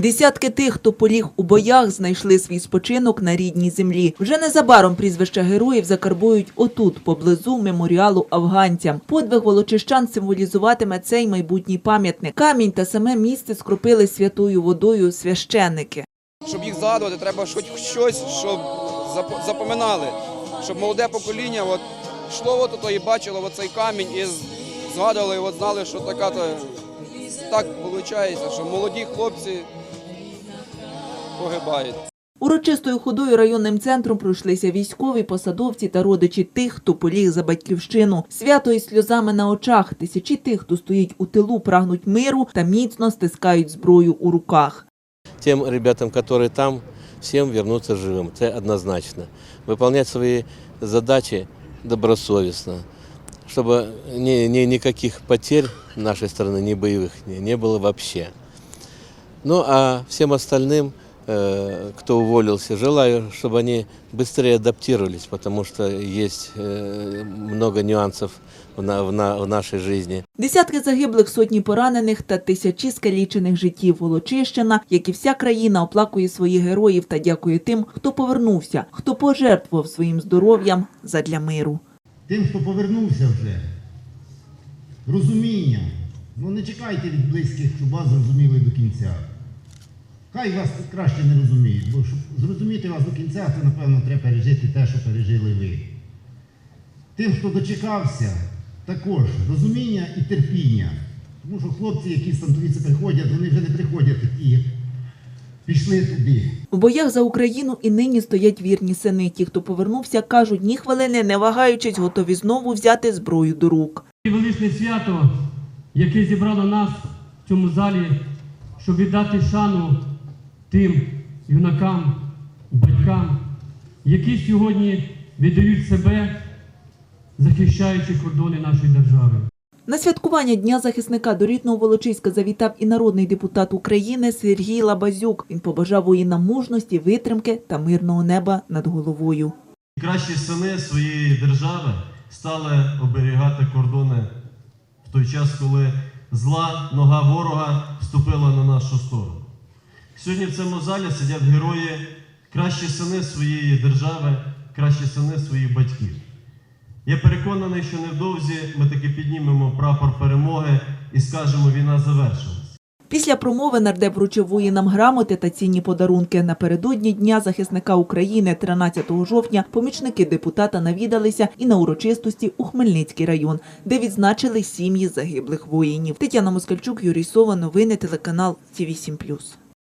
Десятки тих, хто поліг у боях, знайшли свій спочинок на рідній землі. Вже незабаром прізвища героїв закарбують отут, поблизу меморіалу афганцям. Подвиг волочищан символізуватиме цей майбутній пам'ятник. Камінь та саме місце скропили святою водою священники. Щоб їх згадувати, треба щось, щоб зап- запоминали, щоб молоде покоління от, йшло от ото і бачило оцей камінь і згадували, і от знали, що така то так виходить, що молоді хлопці погибають. Урочистою ходою районним центром пройшлися військові, посадовці та родичі тих, хто поліг за батьківщину. Свято із сльозами на очах. Тисячі тих, хто стоїть у тилу, прагнуть миру та міцно стискають зброю у руках. тем ребятам, которые там, всем вернуться живым. Это однозначно. Выполнять свои задачи добросовестно, чтобы ни, ни- никаких потерь нашей страны, ни боевых, не, не было вообще. Ну а всем остальным, э, кто уволился, желаю, чтобы они быстрее адаптировались, потому что есть э, много нюансов в, на- в на- в нашей жизни. Десятки загиблих, сотні поранених та тисячі скалічених життів Волочищина, як і вся країна, оплакує своїх героїв та дякує тим, хто повернувся, хто пожертвував своїм здоров'ям задля миру. тим, хто повернувся вже, розуміння. Ну не чекайте від близьких, щоб вас зрозуміли до кінця. Хай вас краще не розуміють, бо щоб зрозуміти вас до кінця, то напевно треба пережити те, що пережили ви. Тим, хто дочекався, також розуміння і терпіння. Тому що хлопці, які там приходять, вони вже не приходять такі, як пішли туди. У боях за Україну і нині стоять вірні сини. Ті, хто повернувся, кажуть, ні хвилини не вагаючись, готові знову взяти зброю до рук. І величне свято, яке зібрало нас в цьому залі, щоб віддати шану тим юнакам, батькам, які сьогодні віддають себе, захищаючи кордони нашої держави. На святкування Дня захисника до рідного Волочиська завітав і народний депутат України Сергій Лабазюк. Він побажав воїнам мужності, витримки та мирного неба над головою. Кращі сини своєї держави стали оберігати кордони в той час, коли зла нога ворога вступила на нашу сторону. Сьогодні в цьому залі сидять герої, кращі сини своєї держави, кращі сини своїх батьків. Я переконаний, що невдовзі ми таки піднімемо прапор перемоги і скажемо, війна завершилась. Після промови нардеп вручив воїнам грамоти та цінні подарунки. Напередодні Дня захисника України 13 жовтня помічники депутата навідалися і на урочистості у Хмельницький район, де відзначили сім'ї загиблих воїнів. Тетяна Москальчук, Юрій Сова, новини телеканал Ті 8